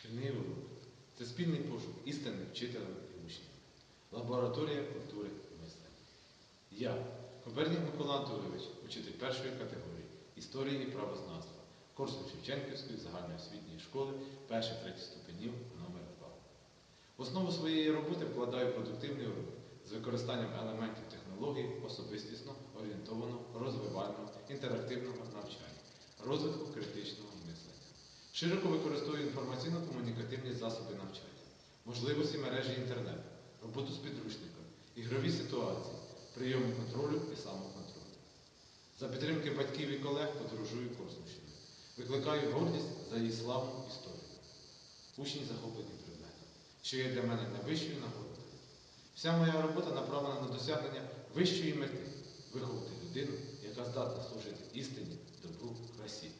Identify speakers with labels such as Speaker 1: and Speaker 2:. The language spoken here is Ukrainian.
Speaker 1: Шкільний урок це спільний пошук істини вчителя і учнів. Лабораторія культури і мислення. Я, Копернік Микола Анатолійович, учитель першої категорії історії і правознавства Корсун Шевченківської загальноосвітньої школи перших третіх ступенів номер 2 В основу своєї роботи вкладаю продуктивний урок з використанням елементів технологій особистісно орієнтованого, розвивального, інтерактивного навчання, розвитку критичного. Широко використовую інформаційно-комунікативні засоби навчання, можливості мережі інтернету, роботу з підручниками, ігрові ситуації, прийоми контролю і самоконтролю. За підтримки батьків і колег подорожую Корсунщиною. Викликаю гордість за її славну історію. Учні захоплені предметом, що є для мене найвищою нагородою. Вся моя робота направлена на досягнення вищої мети виховати людину, яка здатна служити істині, добру, красі.